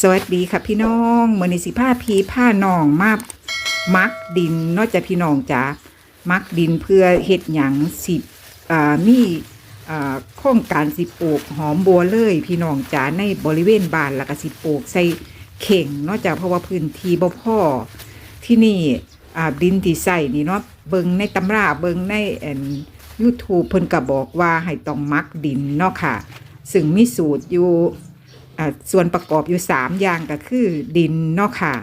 สวัสดีค่ะพี่น้องมือนิสิผ้าพีผ้านองมามักดินนอกจากพี่น้องจ๋ามักดินเพื่อเฮ็ดหยังสิอ่ามีอ่าโครงการสิปลูกหอมบัวเลย พี่น้องจ๋าในบริเวณบ้านแล้วก็สิปลูกใส่เข่งนอกจากเพราะว่าพื้นที่บ่พอที่นี่อ่าดินที่ใส่นี่เนาะเบิงในตำราเบิงในแอน YouTube เพิ่นก็บอกว่าให้ต้องมักดินเนาะค่ะ ซึ่งมีสูตรอยู่ ส่วนประกอบอยู่สามอย่างก็คือดินเนาะค่ะ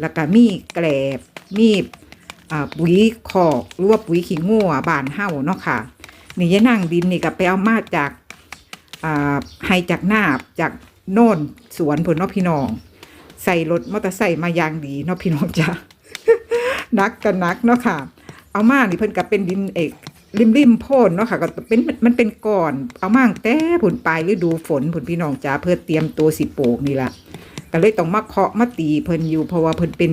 แล้วก็มีแกลบ มีปุ๋ยคอกหรือว่าปุ๋ยขี้งัวบานเห่าเนาะค่ะ นี่ยะนั่งดินนี่ก็ไปเอามาจากให้จากหน้าจากโน่นสวนผลเนาะพี่น้อง ใส่รถมอเตอร์ไซค์มายางดีเนาะพี่น้องจ้ะนักกันนักเนาะค่ะ เอามานี่เพิ่นก็เป็นดินเอก ริมริมๆโพ่นเนาะค่ะก็เป็นมันเป็นก่อนเอามาตั้งแต่ผลปลายฤดูฝนผลพี่น้องจ้าเพื่อเตรียมตัวสิปลูกนี่ละก็เลยต้องมาเคาะมาตีเพิ่นอยู่ เพราะว่าเพิ่นเป็น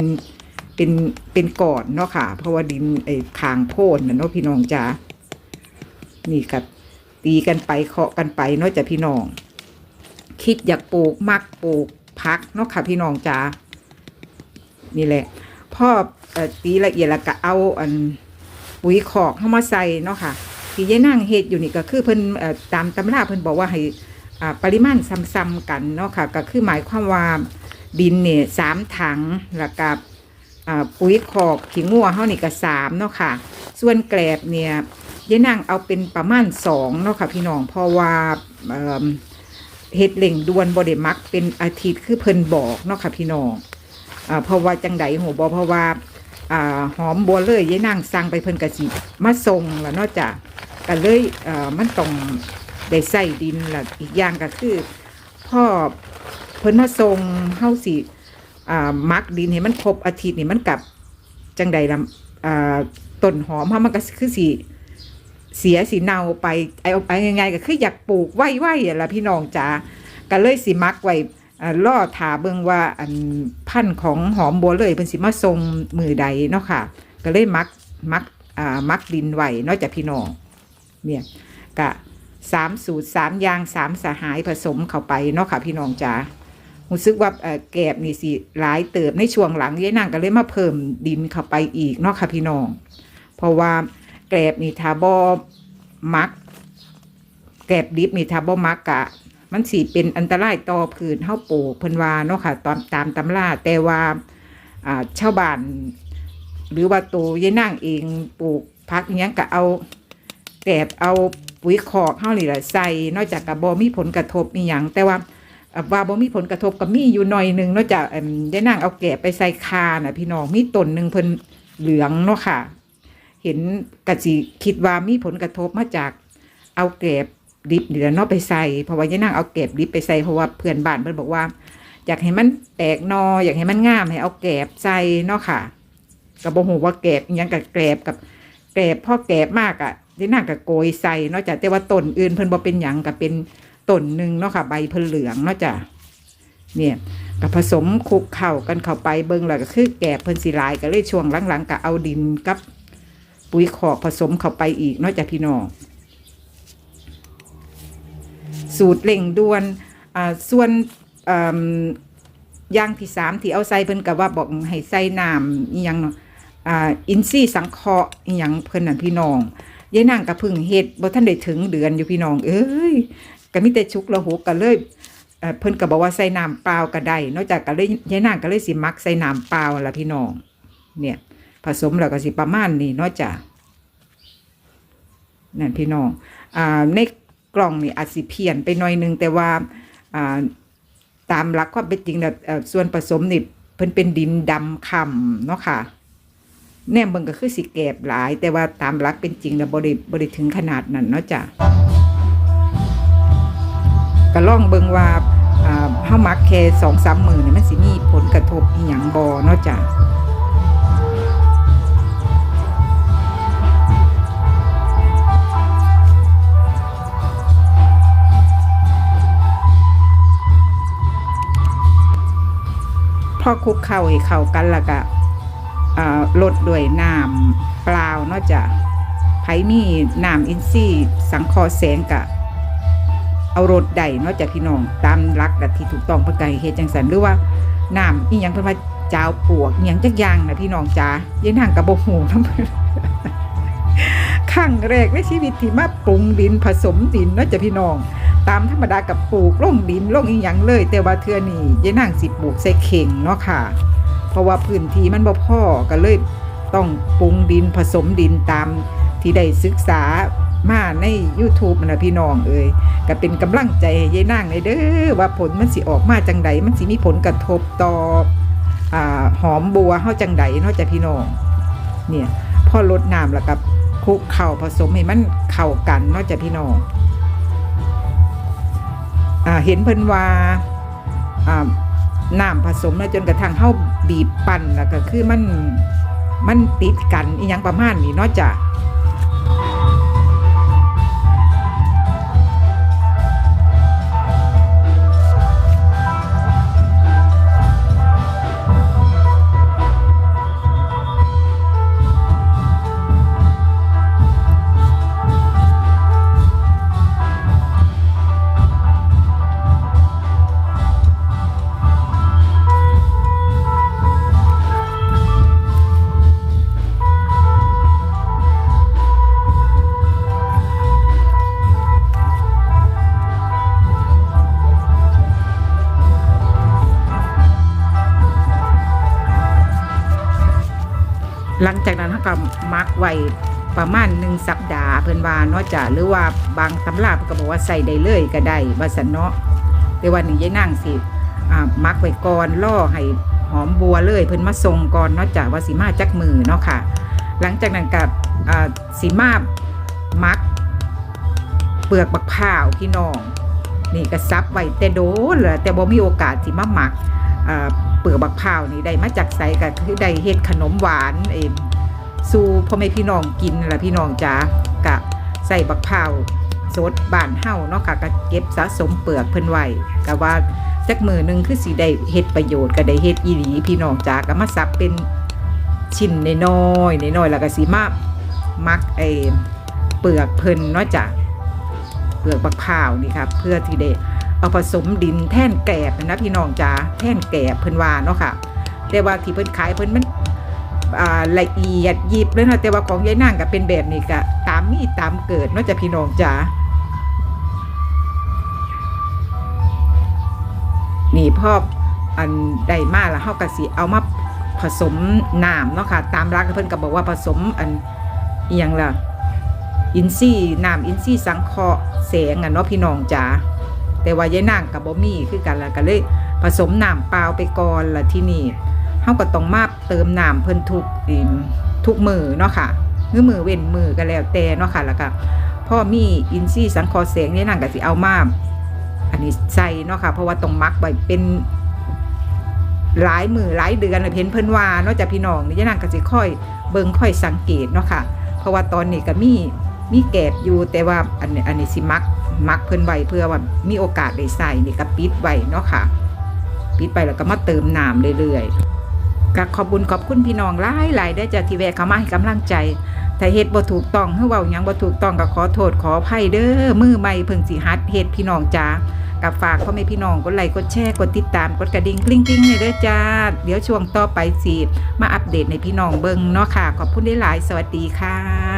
เป็นเป็นก่อนเนาะค่ะ เพราะว่าดินไอ้คางโพ่นนะเนาะพี่น้องจ้านี่ก็ตีกันไปเคาะกันไปเนาะจ้ะพี่น้อง คิดอยากปลูกมักปลูกพักเนาะค่ะ พี่น้องจ้านี่แหละพ่อตีละเอียดล้วก็เอาอัน ปุ๋ยขอกเข้ามาใส่เนาะค่ะที่ยายนั่งเฮ็ดอยู่นี่ก็คือเพิ่นตามตำราเพิ่นบอกว่าให้ปริมาณซ้ำๆกันเนาะค่ะก็คือหมายความว่าดินเนี่ยสามถังแล้วก็อ่าปุ๋ยขอกขี้งัวเฮานี่ก็สามเนาะค่ะ ส่วนแกลบเนี่ยยายนั่งเอาเป็นประมาณสองเนาะค่ะพี่น้องเพราะว่าเอิ่มเฮ็ดเล่งดวนบ่ได้มักเป็นอาทิตย์คือเพิ่นบอกเนาะค่ะพี่น้องอเพราะว่าจังใดโหบอเพราะว่า อ่าหอมบัวเลยยายนางสั่งไปเพิ่นกะสิมาส่งแล้วนอกจากก็เลยอ่ามันต้องได้ใส่ดินละอีกอย่างก็คือพ่อเพิ่นมาส่งเฮาสิอ่ามักดินให้มันครบอาทิตย์นี่มันกับจังใดละอ่าต้นหอมเฮามันก็คือสิเสียสิเน่าไปไอ้ไอ้ยังไงก็คืออยากปลูกไว้ไว้อะล่ะพี่น้องจ๋าก็เลยสิมักไว้ ล่อถาเบิ่งว่าอันพันของหอมบัวเลยเป็นสิมาทรงมือใดเนาะค่ะ ก็เลยมักมักอ่ามักดินไหวนอกจากพี่น้องเนี่ยกะสามสูตรสามยางสามสหายผสมเข้าไปเนาะค่ะพี่น้องจ๋ารู้สึกว่าเออแกบนี่สิหลายเติบในช่วงหลังยายนางก็เลยมาเพิ่มดินเข้าไปอีกเนาะค่ะพี่น้อง เพราะว่าแกลบนี่ถ้าบ่มักแกลบดิบนี่ถ้าบ่มักกะ มันสิเป็นอันตรายต่อผืนเฮาปลูกเพิ่นว่าเนาะค่ะตามตามตำราแต่ว่าอ่าชาวบ้านหรือว่าตัวยายนางเองปลูกพักอิหยังก็เอาแกบเอาปุ๋ยคอกเฮานี่แหละใส่นอกจากก็บ่มีผลกระทบอีหยังแต่ว่าว่าบ่มีผลกระทบก็มีอยู่หน่อยนึงนอกจากเอิ่มยายนางเอาแกบไปใส่คาน่ะพี่น้องมีต้นหนึ่งเพิ่นเหลืองเนาะค่ะ เห็นกะสิคิดว่ามีผลกระทบมาจากเอาแกบ ดิบเดี๋ยวนาะไปใส่เพราะว่ายายนางเอาแกบดิบไปใส่เพราะว่าเพื่อนบ้านเพิ่นบอกว่า อยากให้มันแตกนออยากให้มันงามให้เอาแกบใส่เนาะค่ะก็บ่ฮู้ว่าแกบอิหยังกับแกบกับแกบพ่อแกบมากอะยายนางก็โกยใส่เนาะจ้ะแต่ว่าต้นอื่นเพิ่นบ่เป็นหยังก็เป็นต้นหนึ่งเนาะค่ะ ใบเพิ่นเหลืองเนาะจ้ะเนี่ยก็ผสมคลุกเข้ากันเข้าไปเบิ่งแล้วก็คือแกบเพิ่นสิหลายก็เลยช่วงหลังๆก็เอาดินกับปุ๋ยขอกผสมเข้าไปอีกนาะจ้ะพี่น้อง สูตรเร่งด่วนส่วนอย่างที่สามที่เอาใส่เพิ่นก็ว่าบอกให้ใส่น้ำอีหยังเนาะอินทรีย์สังเคราะห์อีหยังเพิ่นนั่นพี่น้องยายนางก็เพึ่งเฮ็ดบ่ทันได้ถึงเดือนอยู่พี่น้อง เอ้ยก็มีแต่ชุกละหกก็เลยเอ่อเพิ่นก็บอกว่าใส่น้ำเปล่าก็ได้นอกจากก็เลยยายนางก็เลยสิมักใส่น้ำเปล่าล่ะพี่น้อง เนี่ย ผสมแล้วก็สิประมาณนี้นาะจ้ะนั่นพี่น้องอ่าใน กล่องนี่อาจสิเพี้ยนไปหน่อยหนึงแต่ว่าตามหลักความเป็นจริงนะเอ่อส่วนผสมนี่เพิ่นเป็นดินดำคำเนาะค่ะแน่เบิ่งก็คือสิแกบหลาย แต่ว่าตามหลักเป็นจริงนะบ่ได้บ่ได้ถึงขนาดนั้นเนาะจ้ะก็ลองเบิ่งว่าอ่าเฮามักแค่2-3มื้อนี่มันสิมีผลกระทบอีหยังบ่เนาะจ้ะ อคุกเข้าให้เข้ากันแล้วก็ลดด้วยน้ำเปล่าเนาะจ้ะไผมีน้ำอินทรีย์สังคราะห์แสงกะ เอารถได้เนาะจากพี่น้องตามหลักดัที่ถูกต้องเพิ่นก็ให้เฮจังซั่นหรือว่าน้ำอีหยังเพิ่นว่าจาวปวกอีหยังจักยางนะพี่น้องจ๋ายายนางก็บ่ฮู้นำครั้งแรกในชีวิตที่มาปรุงดินผสมดินเนาะจ้ะพี่น้อง ตามธรรมดากับปลูกลงดินลงอีหยังเลย แต่ว่าเทือนี้ยายนางสิปลูกใส่เข่งเนาะค่ะ เพราะว่าพื้นที่มันบ่พอก็เลยต้องปรุงดินผสมดินตามที่ได้ศึกษามาใน YouTube นะพี่น้องเอ้ยก็เป็นกำลังใจให้ยายนางเลยเด้อว่าผลมันสิออกมาจังใดมันสิมีผลกระทบต่ออหอมบัวเฮาจังใดเนาะจ้ะพี่น้องเนี่ยพอลดน้ำแล้วกับคลุกเข่าผสมให้มันเข้ากันเนาะจ้ะพี่น้อง เห็นเพิ่นว่าน้ำผสมแล้วจนกระทั่งเข้าบีบปั่นแล้วก็คือมันมันติดกันอีหยังประมาณนี้เนาะจ้ะ หลังจากนั้นเขาก็มักไว้ประมาณหนึ่งสัปดาห์เพิ่นว่าเนาะจ้ะหรือว่าบางตำราก็บอกว่าใส่ได้เลยก็ได้ว่าสันเนาะแต่ว่านี่ยายนางสิมักไว้ก่อนล่อให้หอมบัวเลยเพิ่นมาส่งก่อนเนาะจ้ะว่าสิมาจักมือเนาะค่ะ หลังจากนั้นกับสิมามัก เปลือกบักพร้าวพี่น้อง นี่ก็ซับไว้แต่โดนเลยแต่บ่มีโอกาสสิมาหมักอ่า ลือกบักพร้าวนี่ได้มาจากไสก็คือได้เฮ็ดขนมหวานเองสู่พ่อแม่พี่น้องกินนั่นล่ะพี่น้องจ๋ากะใส่บักพร้าวสดบ้านเฮาเนาะค่ะก็เก็บสะสมเปลือกเพิ่นไว้ก็ว่าจักมือหนึงคือสิได้เฮ็ดประโยชน์ก็ได้เฮ็ดอีหลีพี่น้องจ๋าก็มาซับเป็นชิ้นน้อยๆน้อยๆแล้วก็สิมามักไอ้เปลือกเพิ่นเนาะจ้ะเปลือกบักพร้าวนี่ครับเพื่อที่ได้ เอาผสมดินแท่นแกบนะพี่น้องจ๋าแท่นแกบเพิ่นว่าเนาะค่ะ แต่ว่าที่เพิ่นขายเพิ่นมันละเอียดยิบเลยเนาะแต่ว่าของยายนางก็เป็นแบบนี้ก็ตามมีตามเกิดเนาะจ้ะพี่น้องจ๋านี่พ่ออันได้มาแล้วเฮาก็สิเอามาผสมน้ำเนาะค่ะ ตามรักเพิ่นก็บอกว่าผสมอันอีหยังล่ะอินซี่น้ำอินซี่สังเคราะห์แสงอะเนาะพี่น้องจ๋า แต่ว่ายายนางกับบ่มีคือกันละก็เลย ผสมน้ำเปล่าไปก่อนละที่นี่เฮาก็ต้องมาเติมน้ำเพิ่นทุกอิมทุกมือเนาะค่ะหรือมือเว้นมือก็แล้วแต่เนาะค่ะแล้วก็พ่อมีอินซี่สังคราะห์แสงยายนางก็สิเอามาอันนี้ใส่เนาะค่ะเพราะว่าต้องมักไว้เป็นหลายมือหลายเดือนเพิ่นเพิ่นว่านาะจากพี่น้องนี่ยายนางก็สิค่อยเบิ่งค่อยสังเกตเนาะค่ะ เพราะว่าตอนนี้ก็มีมีแกบอยู่แต่ว่าอันนี้อันนี้สิมัก มักเพิ่นไว้เพื่อว่ามีโอกาสได้ใส่นี่ก็ปิดไว้เนาะค่ะ ปิดไปแล้วก็มาเติมน้ำเรื่อยๆก็ขอบุญขอบคุณพี่น้องหลายหลายได้จากที่แวะเข้ามาให้กำลังใจถ้าเฮ็ดบ่ถูกต้องเฮาเว้าหยังบ่ถูกต้องก็ขอโทษขออภัยเด้อมือใหม่เพิ่งสิหัดเฮ็ดพี่น้องจ้ากับฝากพ่อแม่พี่น้องกดไลค์กดแชร์กดติดตามกดกระดิ่งกลิ้งกลิ้งให้เด้อจ้า เดี๋ยวช่วงต่อไปสิมาอัปเดตในพี่น้องเบิ่งเนาะค่ะ ขอบคุณได้หลายสวัสดีค่ะ